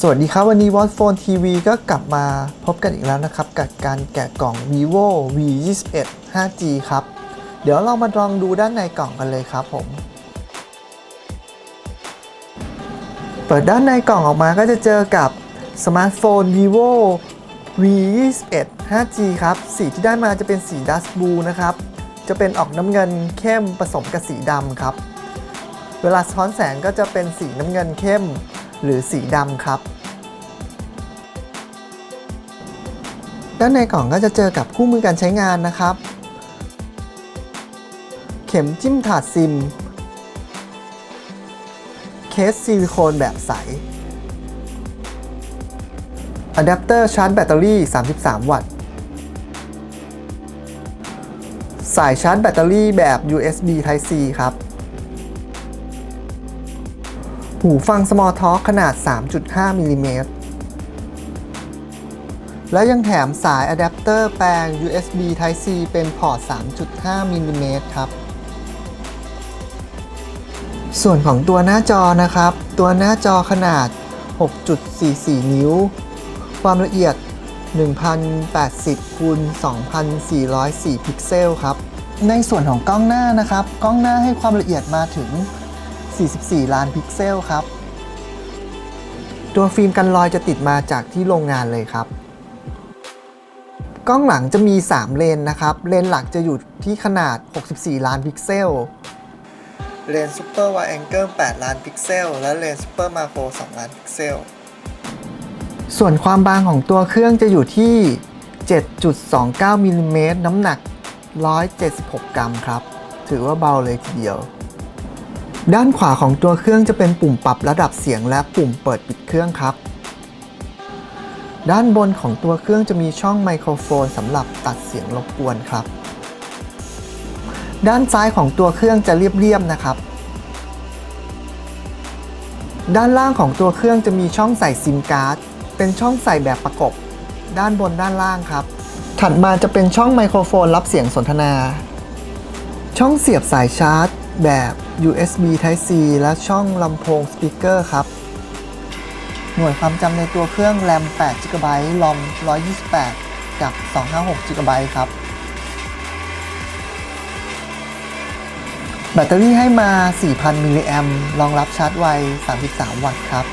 สวัสดีครับ วันนี้ w a t Phone TV ก็กลับมาพบกันอีกแล้วนะครับ กับการแกะกล่อง vivo v 2 1 5G ครับ เดี๋ยวเรามาลองดูด้านในกล่องกันเลยครับผม เปิดด้านในกล่องออกมาก็จะเจอกับสมาร์ทโฟน vivo v 2 1 5G ครับ สีที่ได้มาจะเป็นสี dust blue นะครับ จะเป็นออกน้ำเงินเข้มผสมกับสีดำครับ เวลาสะท้อนแสงก็จะเป็นสีน้ำเงินเข้ม หรือสีดำครับ ด้านในกล่องก็จะเจอกับคู่มือการใช้งานนะครับ เข็มจิ้มถาดซิม เคสซิลิโคนแบบใสอะแดปเตอร์ชาร์จแบตเตอรี่ 33 วัตต์ สายชาร์จแบตเตอรี่แบบ USB Type C ครับ หูฟัง Small Talk ขนาด 3.5มิลลิเมตรและยังแถมสายอะแดปเตอร์แปลง USB Type C เป็นพอร์ต 3.5มิลลิเมตรครับ ส่วนของตัวหน้าจอนะครับ ตัวหน้าจอขนาด 6.44 นิ้ว ความละเอียด 1080คูณ2404 พิกเซลครับ ในส่วนของกล้องหน้านะครับ กล้องหน้าให้ความละเอียดมาถึง 44 ล้านพิกเซลครับ ตัวฟิล์มกันรอยจะติดมาจากที่โรงงานเลยครับ กล้องหลังจะมี 3 เลนนะครับ เลนหลักจะอยู่ที่ขนาด 64 ล้านพิกเซล เลนซูเปอร์ไวแองเกิล8ล้านพิกเซล และเลนซูเปอร์มาโคร2ล้านพิกเซล ส่วนความบางของตัวเครื่องจะอยู่ที่ 7.29มิลลิเมตรน้ำหนัก 176 กรัมครับ ถือว่าเบาเลยทีเดียว ด้านขวาของตัวเครื่องจะเป็นปุ่มปรับระดับเสียงและปุ่มเปิดปิดเครื่องครับ ด้านบนของตัวเครื่องจะมีช่องไมโครโฟนสำหรับตัดเสียงรบกวนครับ ด้านซ้ายของตัวเครื่องจะเรียบๆนะครับ ด้านล่างของตัวเครื่องจะมีช่องใส่ซิมการ์ด เป็นช่องใส่แบบประกบ ด้านบนด้านล่างครับ ถัดมาจะเป็นช่องไมโครโฟนรับเสียงสนทนา ช่องเสียบสายชาร์จ แบบ USB Type C และช่องลำโพงสปีกเกอร์ครับ หน่วยความจำในตัวเครื่องแรม8 GB ROM 128 กับ 256 GB ครับ แบตเตอรี่ให้มา 4,000 มิลลิแอมรองรับชาร์จไว 33 วัตต์ครับ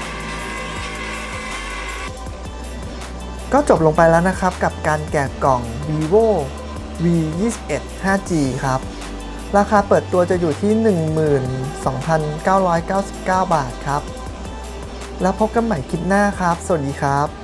ก็จบลงไปแล้วนะครับกับการแกะกล่อง vivo v 2 1 5G ครับ ราคาเปิดตัวจะอยู่ที่ 12,999 บาทครับ แล้วพบกันใหม่คลิปหน้าครับ สวัสดีครับ